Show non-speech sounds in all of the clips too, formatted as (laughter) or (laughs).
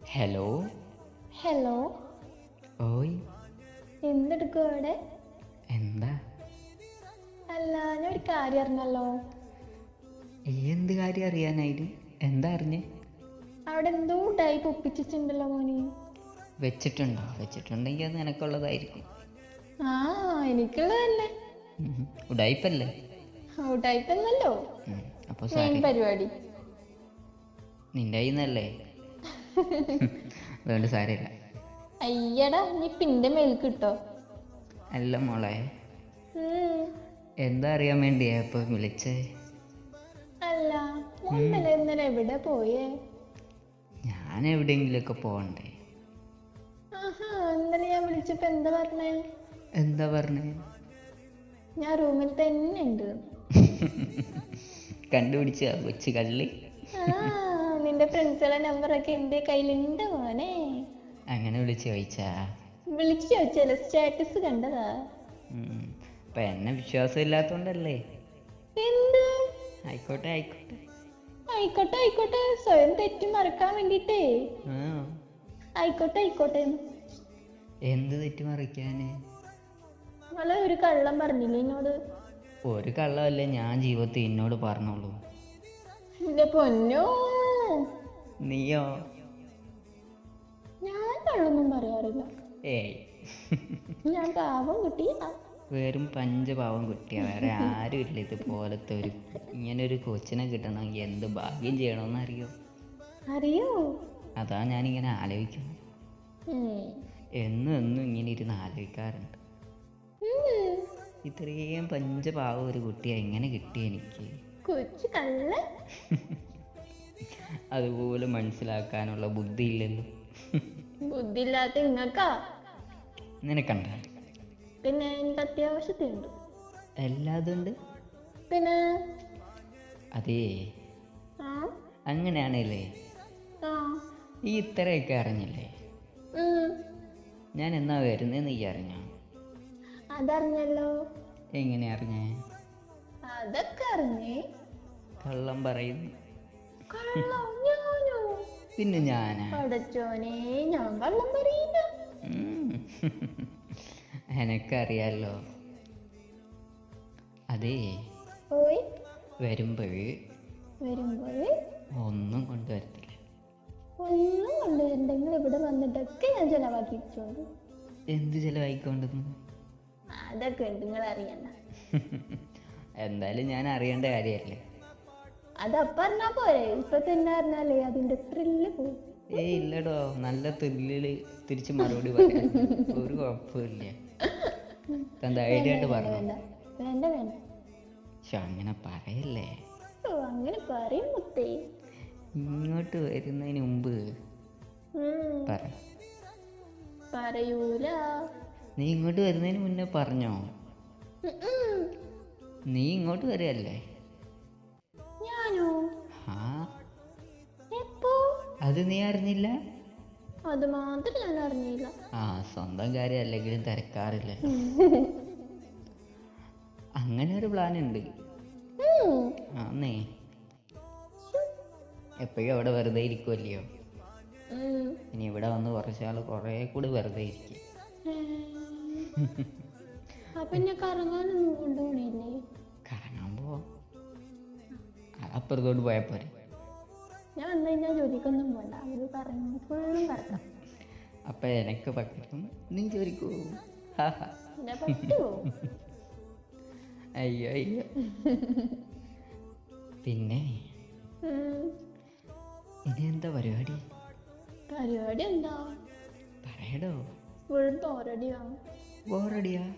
Hello hello ഓയ് എന്തെടുക്കും അവിടെ? എന്താ? അല്ല ഞാൻ ഒരു കാര്യം അറിഞ്ഞല്ലോ. ഈ എന്ത് കാര്യം അറിയാനായിട്ട്? എന്താ അറിഞ്ഞേ? അവിടെ എന്തോ ടൈപ്പ് ഒപ്പിച്ചിട്ടുണ്ടല്ലോ മോനെ. വെച്ചിട്ടുണ്ടോ? വെച്ചിട്ടുണ്ടെങ്കിൽ അത് നിനക്കുള്ളതായിരിക്കും. ആ എനിക്കുള്ളതല്ലേ. ഉം. അപ്പോൾ മെയിൻ സാരി പരിപാടി. നിന്റെ കയ്യുന്നല്ലേ? (laughs) അതുകൊണ്ട് സാരമില്ല. അയ്യടാ നീ പിന്റെ മേൽ കിട്ടോ? അല്ല മോളെ. എന്താ അറിയാൻ വേണ്ടിയാ ഇപ്പൊ വിളിച്ചേ? അല്ല ഇന്നലെ ഇന്നലെ എവിടെ പോയേ? ഞാൻ എവിടെയെങ്കിലൊക്കെ പോകണ്ടേ? ഇന്നലെ ഞാൻ വിളിച്ചപ്പോ എന്താ പറഞ്ഞേ? എന്താ പറഞ്ഞേ? ഞാൻ റൂമിൽ തന്നെ ഉണ്ട്. (laughs) കണ്ടുപിടിച്ച കൊച്ചു കള്ളി. നിന്റെ ഫ്രണ്ട്സുകളുടെ നമ്പറൊക്കെ എന്റെ കയ്യിലുണ്ട് മോനെ. അങ്ങനെ വിളിച്ച് ചോദിച്ചാ? വിളിച്ചു ചോദിച്ചല്ലോ സ്റ്റാറ്റസ് കണ്ടതാ. ഉം. അപ്പൊ എന്നെ വിശ്വാസം ഇല്ലാത്തോണ്ടല്ലേ എന്ത്? ആയിക്കോട്ടെ ആയിക്കോട്ടെ. ആയിക്കോട്ടെ ആയിക്കോട്ടെ സ്വയം തെറ്റ് മറക്കാൻ വേണ്ടിട്ടേ. ആ. ആയിക്കോട്ടെ ആയിക്കോട്ടെ. എന്ത് തെറ്റ് മറിക്കാന്? നിങ്ങളെ ഒരു കള്ളം പറഞ്ഞില്ലേ എന്നോട്? ഒരു കള്ളമല്ലേ ഞാൻ ജീവിതത്തിൽ എന്നോട് പറഞ്ഞോളൂ. എന്റെ പൊന്നോ. നീയോ? ഞാൻ കള്ളൊന്നും പറയാറില്ല. ഏയ്. ഞാൻ പാവം കുട്ടിയാ. വെറും പഞ്ചപാവം കുട്ടിയാ. വേറെ ആരും ഇല്ല ഇതുപോലത്തെ ഒരു ഇങ്ങനെ ഒരു കൊച്ചിനെ കിട്ടണമെങ്കിൽ എന്ത് ഭാഗ്യം ചെയ്യണമെന്ന് അറിയോ? അറിയോ അതാ ഞാനിങ്ങനെ ആലോചിക്കുന്നത്. ഉം. എന്നും എന്നും ഇങ്ങനെ ഇരുന്ന് ആലോചിക്കാറുണ്ട്. ഇത്രയും ഇത്രയും പഞ്ചപാവം ഒരു കുട്ടിയെ. എങ്ങനെ കിട്ടി എനിക്ക്? കൊച്ചു കള്ള (laughs) അതുപോലെ മനസ്സിലാക്കാനുള്ള ബുദ്ധി ഇല്ലല്ലോ ബുദ്ധിയില്ലാത്ത നിങ്ങൾക്കാ നിനക്കണ്ട? പിന്നെ എനിക്ക് അത്യാവശ്യത്തിനുണ്ട്. എല്ലാതുണ്ട്? പിന്നെ? അതേ. അങ്ങനെയാണല്ലേ? ഈ ഇത്രയൊക്കെ അറിഞ്ഞില്ലേ? ഞാൻ എന്നാ വരുന്നേന്ന് ഈ അറിഞ്ഞോ? അതറിഞ്ഞല്ലോ. എങ്ങനെ അറിഞ്ഞേ? അതൊക്കെ അറിഞ്ഞേ. കള്ളം പറയുന്നു. കള്ളം? പിന്നെ ഞാൻ കള്ളം പറയില്ല. ഉം. എനക്കറിയാലോ. അതേ വരുമ്പോൾ വരുമ്പോൾ ഒന്നും കൊണ്ടുവരത്തില്ല. ഒന്നും കൊണ്ടുവരണ്ടെങ്കിൽ ഇവിടെ വന്നിട്ടൊക്കെ ഞാൻ ചെലവാക്കിച്ചോണ്ട് എന്ത് ചിലവായിക്കൊണ്ടെന്ന്? അതൊക്കെ ഉണ്ട്. നിങ്ങൾ അറിയണ്ട (laughs) എന്തായാലും ഞാൻ അറിയേണ്ട കാര്യമല്ലേ അതപ്പ അറിഞ്ഞാ പോരെ. ഇപ്പൊ തന്നെ അറിഞ്ഞാലേ അതിന്റെ ത്രില്ല് പോയി ഏ ഇല്ലടോ നല്ല ത്രില്ലിൽ തിരിച്ച് മറുപടി പറയാം. ഒരു കുഴപ്പമില്ല താൻ ധൈര്യമായിട്ട് പറഞ്ഞു? വേണ്ട വേണ്ട വേണ്ട. പക്ഷെ അങ്ങനെ പറയല്ലേ? അങ്ങനെ പറയും മുത്തേ. ഇങ്ങോട്ട് വരുന്നതിന് മുമ്പ് പറ. പറയൂല. നീ ഇങ്ങോട്ട് വരുന്നതിന് മുന്നേ പറഞ്ഞോ. നീ ഇങ്ങോട്ട് വരികയല്ലേ? അത് നീ അറിഞ്ഞില്ല? അത് മാത്രം ഞാൻ അറിഞ്ഞില്ല. ആ സ്വന്തം കാര്യം അല്ലെങ്കിലും തിരക്കാറില്ല. (laughs) അങ്ങനെ ഒരു പ്ലാൻ ഉണ്ട്. ആന്നേ. എപ്പോഴും അവിടെ വെറുതെ ഇരിക്കുമല്ലയോ ഇനി ഇവിടെ വന്ന് കുറച്ചാൾ കുറേ കൂടി വെറുതെ ഇരിക്കും. കറങ്ങാൻ പോവാം. അപ്പുറത്തോട്ട് പോയാൽ പോരെ. ഞാൻ വന്നു കഴിഞ്ഞാൽ ജോലിക്കൊന്നും പോണ്ട. അവർ പറഞ്ഞു ഫുള്ളും പറഞ്ഞു അപ്പൊ എനക്ക് പറ്റും. നീ ഹാ. അയ്യോ അയ്യോ. പിന്നെ. ഇനി എന്താ പരിപാടി? പരിപാടി എന്താ? പറയടോ. ബോറടിയാ.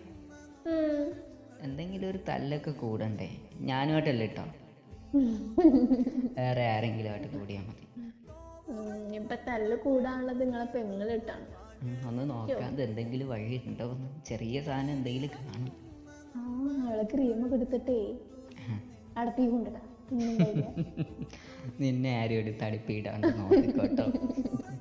എന്തെങ്കിലും ഒരു തല്ലൊക്കെ കൂടണ്ടേ? ഞാനുമായിട്ടല്ലേ കേട്ടോ (laughs) വേറെ ആരെങ്കിലും ആയിട്ട് കൂടിയാൽ മതി. ഇപ്പൊ തല്ല് കൂടാനുള്ളത് നിങ്ങളെ പെങ്ങളിട്ടാണ് ഒന്ന് നോക്കാൻ എന്തെങ്കിലും വഴി ഉണ്ടോ? ചെറിയ സാധനം എന്തെങ്കിലും കാണും. ആ നാളെ ക്രീമൊക്കെ എടുത്തിട്ടേ അടപ്പി കൊണ്ടിടാം. (laughs) നിന്നെ ആരും എടുത്ത് അടുപ്പിടാണ്ട് നോക്കിക്കോട്ടോ. (laughs)